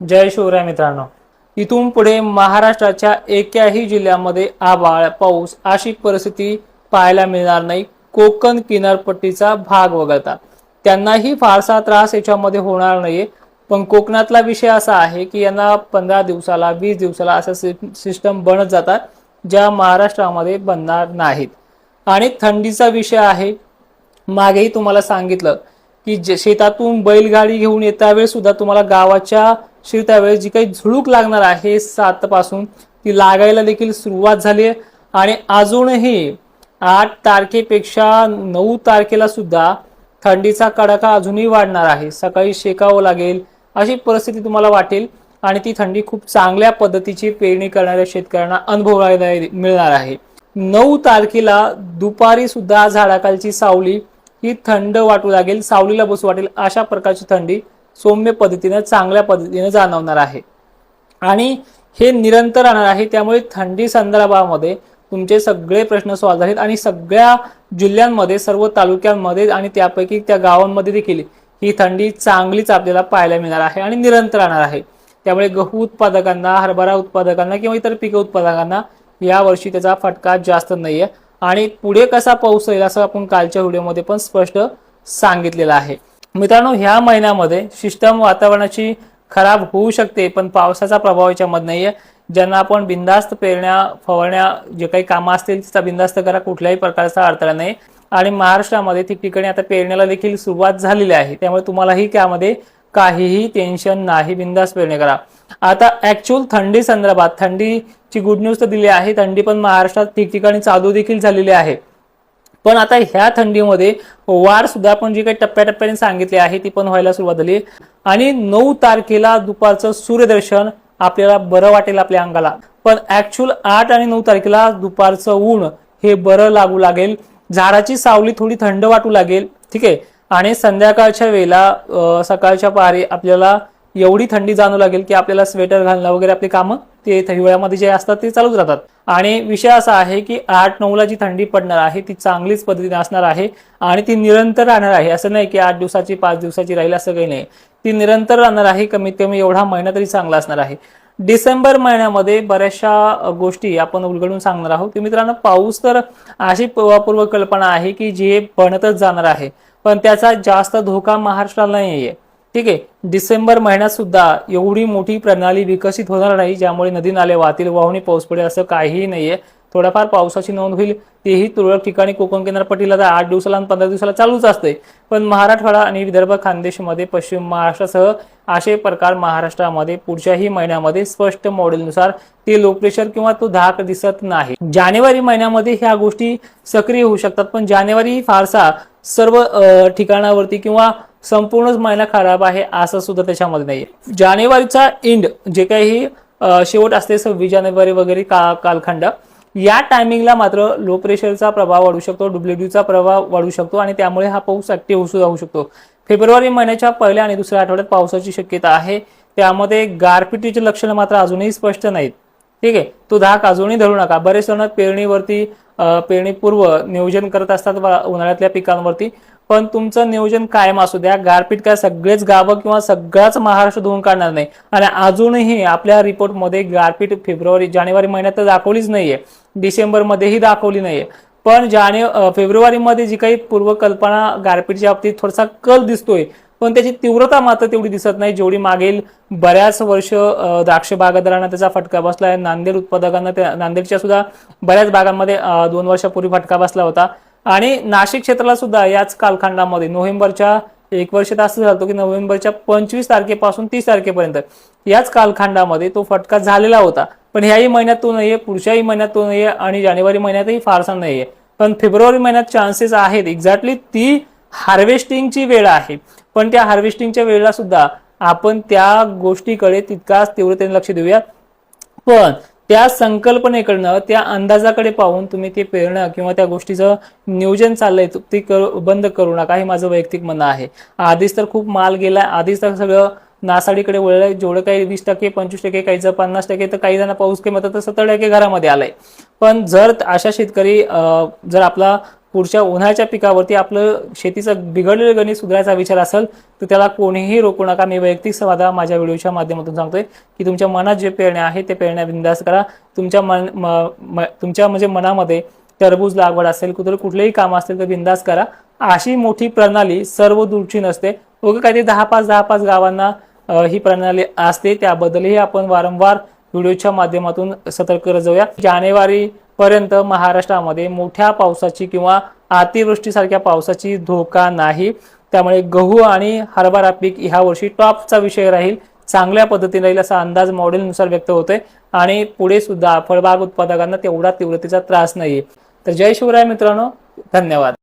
जय शिवराय मित्रांनो. इथून पुढे महाराष्ट्राच्या एकाही जिल्ह्यामध्ये आभाळ पाऊस अशी परिस्थिती पाहायला मिळणार नाही. कोकण किनारपट्टीचा भाग वगळता. त्यांनाही फारसा त्रास याच्यामध्ये होणार नाहीये. पण कोकणातला विषय असा आहे की यांना पंधरा दिवसाला वीस दिवसाला असं सिस्टम बनत जातात ज्या महाराष्ट्रामध्ये बनणार नाहीत. आणि थंडीचा विषय आहे. मागेही तुम्हाला सांगितलं की जे शेतातून बैलगाडी घेऊन येता वेळेस सुद्धा तुम्हाला गावाच्या शिरत्या वेळेस जी काही झुळूक लागणार आहे सातपासून ती लागायला देखील सुरुवात झाली आहे. आणि अजूनही आठ तारखेपेक्षा नऊ तारखेला सुद्धा थंडीचा कडाका अजूनही वाढणार आहे. सकाळी शेकावं लागेल अशी परिस्थिती तुम्हाला वाटेल आणि ती थंडी खूप चांगल्या पद्धतीची पेरणी करणाऱ्या शेतकऱ्यांना अनुभवायला मिळणार आहे. नऊ तारखेला दुपारी सुद्धा झाडाखालची सावली ही थंड वाटू लागेल सावलीला बसू वाटेल अशा प्रकारची थंडी सौम्य पद्धतीनं चांगल्या पद्धतीनं जाणवणार आहे. आणि हे निरंतर राहणार आहे त्यामुळे थंडी संदर्भामध्ये तुमचे सगळे प्रश्न सॉल्व्ह आहेत आणि सगळ्या जिल्ह्यांमध्ये सर्व तालुक्यांमध्ये आणि त्यापैकी त्या गावांमध्ये देखील ही थंडी चांगलीच आपल्याला पाहायला मिळणार आहे आणि निरंतर राहणार आहे. त्यामुळे गहू उत्पादकांना हरभरा उत्पादकांना किंवा इतर पिके उत्पादकांना यावर्षी त्याचा फटका जास्त नाही आहे आणि पुढे कसा पाऊस येईल असं आपण कालच्या व्हिडिओमध्ये पण स्पष्ट सांगितलेलं आहे. मित्रांनो ह्या महिन्यामध्ये सिस्टम वातावरणाची खराब होऊ शकते पण पावसाचा प्रभाव याच्यामध्ये नाही आहे ज्यांना आपण बिंदास्त पेरण्या फवारण्या जे काही कामं असतील तिचा बिंदास्त करा कुठल्याही प्रकारचा अडथळा नाही. आणि महाराष्ट्रामध्ये ठिकठिकाणी आता पेरण्याला देखील सुरुवात झालेली आहे. त्यामुळे तुम्हालाही त्यामध्ये काहीही टेन्शन नाही. बिंदास पेरणी करा. आता ऍक्च्युअल थंडी संदर्भात थंडीची गुड न्यूज तर दिली आहे. थंडी पण महाराष्ट्रात ठिकठिकाणी चालू देखील झालेली आहे. पण आता ह्या थंडीमध्ये वाढ सुद्धा आपण जी काही टप्प्याटप्प्याने सांगितली आहे ती पण व्हायला सुरुवात झाली. आणि नऊ तारखेला दुपारचं सूर्यदर्शन आपल्याला बरं वाटेल आपल्या अंगाला. पण ऍक्च्युअल आठ आणि नऊ तारखेला दुपारचं ऊन हे बरं लागू लागेल. झाडाची सावली थोडी थंड वाटू लागेल. ठीक आहे? आणि संध्याकाळच्या वेळेला सकाळच्या पारी आपल्याला एवढी थंडी जाणू लागेल की आपल्याला स्वेटर घालणं वगैरे आपली कामं ते हिवाळ्यामध्ये जे असतात ते चालूच राहतात. आणि विषय असा आहे की आठ नऊला जी थंडी पडणार आहे ती चांगलीच पद्धतीने असणार आहे आणि ती निरंतर राहणार आहे. असं नाही की आठ दिवसाची पाच दिवसाची राहील असं काही नाही. ती निरंतर राहणार आहे कमीत कमी एवढा महिना तरी चांगला असणार आहे. डिसेंबर महिन्यामध्ये बऱ्याचशा गोष्टी आपण उलगडून सांगणार आहोत. की मित्रांनो पाऊस तर अशी पूर्व कल्पना आहे की जे बनतच जाणार आहे. पण त्याचा जास्त धोका महाराष्ट्राला नाही आहे ठीक आहे. डिसेंबर महिन्यात सुद्धा एवढी मोठी प्रणाली विकसित होणार नाही ज्यामुळे नदी नाले वाहतील वाहुणी पाऊस पडेल असं काहीही नाहीये. थोड्याफार पावसाची नोंद होईल तेही तुरळक ठिकाणी कोकण किनारपट्टीला तर आठ दिवसाला आणि पंधरा दिवसाला चालूच असते. पण मराठवाडा आणि विदर्भ खानदेशमध्ये पश्चिम महाराष्ट्रासह असे प्रकार महाराष्ट्रामध्ये पुढच्याही महिन्यामध्ये स्पष्ट मॉडेलनुसार ते लो प्रेशर किंवा तो धाक दिसत नाही. जानेवारी महिन्यामध्ये ह्या गोष्टी सक्रिय होऊ शकतात पण जानेवारी फारसा सर्व ठिकाणावरती किंवा संपूर्णच महिना खराब आहे असं सुद्धा त्याच्यामध्ये नाहीये. जानेवारीचा इंड जे काही शेवट असते सव्वीस जानेवारी वगैरे का कालखंड या टायमिंगला मात्र लो प्रेशरचा प्रभाव वाढू शकतो डब्ल्यूडीचा प्रभाव वाढू शकतो आणि त्यामुळे हा पाऊस ऍक्टिव्ह सुद्धा होऊ शकतो. फेब्रुवारी महिन्याच्या पहिल्या आणि दुसऱ्या आठवड्यात पावसाची शक्यता आहे. त्यामध्ये गारपिटीचे लक्षणं मात्र अजूनही स्पष्ट नाहीत. ठीक आहे? तो धाक अजूनही धरू नका. बरेच जण पेरणीवरती पेरणीपूर्व नियोजन करत असतात उन्हाळ्यातल्या पिकांवरती. पण तुमचं नियोजन कायम असू द्या. गारपीट काय सगळेच गावं किंवा सगळाच महाराष्ट्र धुवून काढणार नाही. आणि अजूनही आपल्या रिपोर्टमध्ये गारपीट फेब्रुवारी जानेवारी महिन्यात तर दाखवलीच नाहीये. डिसेंबरमध्येही दाखवली नाहीये. पण जाने फेब्रुवारीमध्ये जी काही पूर्वकल्पना गारपीटच्या बाबतीत थोडासा कल दिसतोय पण त्याची तीव्रता मात्र तेवढी दिसत नाही जेवढी मागील बऱ्याच वर्ष द्राक्ष बागायतदारांना त्याचा फटका बसला आहे नांदेड उत्पादकांना त्या नांदेडच्या सुद्धा बऱ्याच भागांमध्ये दोन वर्षापूर्वी फटका बसला होता. आणि नाशिक क्षेत्राला सुद्धा याच कालखंडामध्ये नोव्हेंबरच्या एक वर्ष तर असं झालं की नोव्हेंबरच्या पंचवीस तारखेपासून तीस तारखेपर्यंत याच कालखंडामध्ये तो फटका झालेला होता. पण ह्याही महिन्यात तो नाहीये पुढच्याही महिन्यात तो नाहीये आणि जानेवारी महिन्यातही फारसा नाहीये. पण फेब्रुवारी महिन्यात चान्सेस आहेत. एक्झॅक्टली ती हार्वेस्टिंगची वेळ आहे. पण त्या हार्वेस्टिंगच्या वेळेला सुद्धा आपण त्या गोष्टीकडे तितकाच तीव्रतेने लक्ष देऊया पण त्या संकल्पनेकडनं त्या अंदाजाकडे पाहून तुम्ही ते पेरणं किंवा त्या गोष्टीचं नियोजन चाललंय ते बंद करू नका हे माझं वैयक्तिक म्हणणं आहे. आधीच तर खूप माल गेलाय आधीच तर सगळं नासाडीकडे वळलंय जेवढं काही वीस टक्के पंचवीस टक्के काहीचं पन्नास टक्के तर काही जण पाऊस काही मत तर सत्तर टक्के घरामध्ये आलाय. पण जर अशा शेतकरी जर आपला पुढच्या उन्हाळ्याच्या पिकावरती आपलं शेतीचं बिघडलेलं गणित सुधारायचा विचार असेल तर त्याला कोणीही रोखू नका. मी वैयक्तिक संवादा माझ्या व्हिडिओच्या माध्यमातून सांगतोय की तुमच्या मनात जे पेरण्या आहे ते पेरण्या बिंदास करा. तुमच्या मन म- तुमच्या म्हणजे मनामध्ये टरबूज लागवड असेल कुठे कुठलेही काम असेल तर बिंदास करा. अशी मोठी प्रणाली सर्व दूरची नसते. ओके काहीतरी दहा पाच दहा पाच गावांना ही प्रणाली असते. त्याबद्दलही आपण वारंवार व्हिडिओच्या माध्यमातून सतर्क करत जाऊया जानेवारी पर्यंत महाराष्ट्रामध्ये मोठ्या पावसाची किंवा अतिवृष्टीसारख्या पावसाची धोका नाही. त्यामुळे गहू आणि हरभरा पीक ह्या वर्षी टॉपचा विषय राहील. चांगल्या पद्धतीने राहील असा अंदाज मॉडेलनुसार व्यक्त होतोय. आणि पुढे सुद्धा फळबाग उत्पादकांना तेवढा तीव्रतेचा त्रास नाहीये. तर जय शिवराय मित्रांनो धन्यवाद.